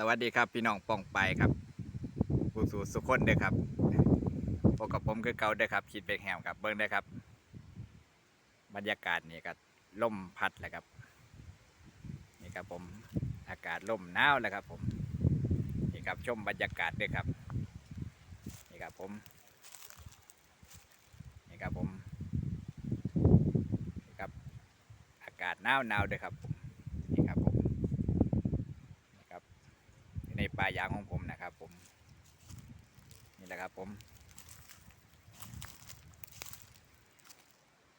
สวัสดีครับพี่น้องป้องไปครับผู้สูสุขคนเด้อครับพบกับผมคือเก่าเด้อครับคิดเบกแฮมครับเบิ้งเด้อครับ บรรยากาศนี่ก็ล่มพัดแหละครับ นี่ครับผมอากาศล่มหนาวแล้วครับ ผมนี่ครับชมบรรยากาศเด้อครับ นี่ครับผมนี่ครับผมนี่ครับอากาศหนาวหนาวเด้อครับผมนี่ครับผม นะครับ่ป่ายางของผมนะครับ ผม นี่แหละครับ ผม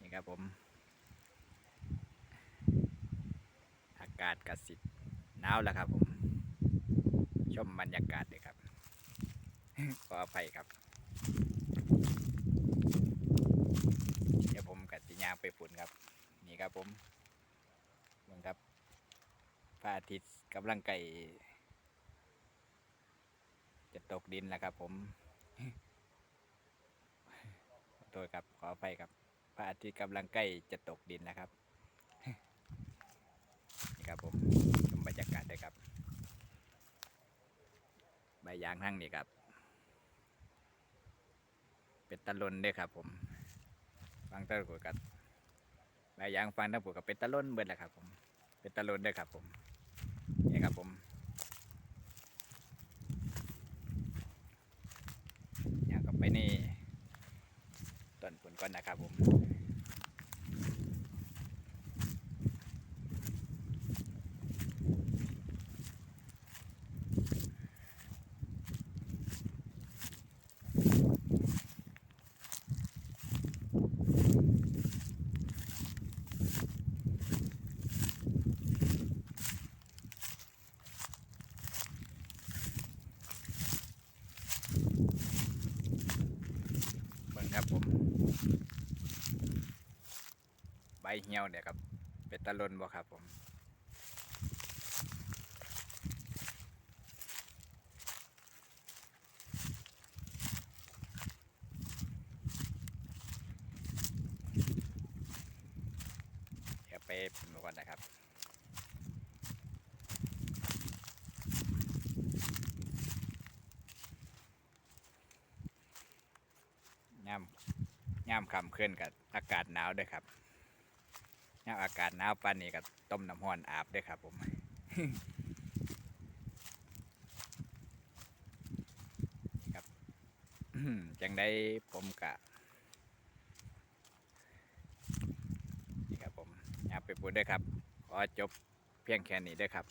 นี่ครับผม อากาศกระสิหนาวแล้วครับ ผม ชมบรรยากาศเลยครับ ขออภัยครับ เดี๋ยวผมกับสิยางไปฝุ่นครับ นี่ครับผมมึงครับพระอาทิตย์กำลังไก่ ตกดินแล้วครับผมโทษครับขออภัยครับพระอาทิตย์กำลังใกล้จะตกดินแล้วครับ นี่ครับผมชมบรรยากาศด้วยครับ ใบยางทั้งนี่ครับ เป็นตะลนด้วยครับผม ฟังตะลุกับใบยางฟังตะปุกกับเป็นตะลนเบิดแหละครับผม เป็นตะลนด้วยครับผม นี่ครับผมอยากกลับไปนี่ คุณก่อนนะครับผม เบิ่งครับผม ใบ เหี่ยวเนี่ยครับเป็นตะลนบ่ครับผมเดี๋ยวไปดูก่อนนะครับย่ำย่ำคำขึ้นกับอากาศหนาวด้วยครับ ย่ำอากาศหนาวปานนี้กับต้มน้ำห้อนอาบด้วยครับผมครับจังได้ผมกะนี่ครับผมย่ำไปพูดด้วยครับ ขอจบเพียงแค่นี้ด้วยครับ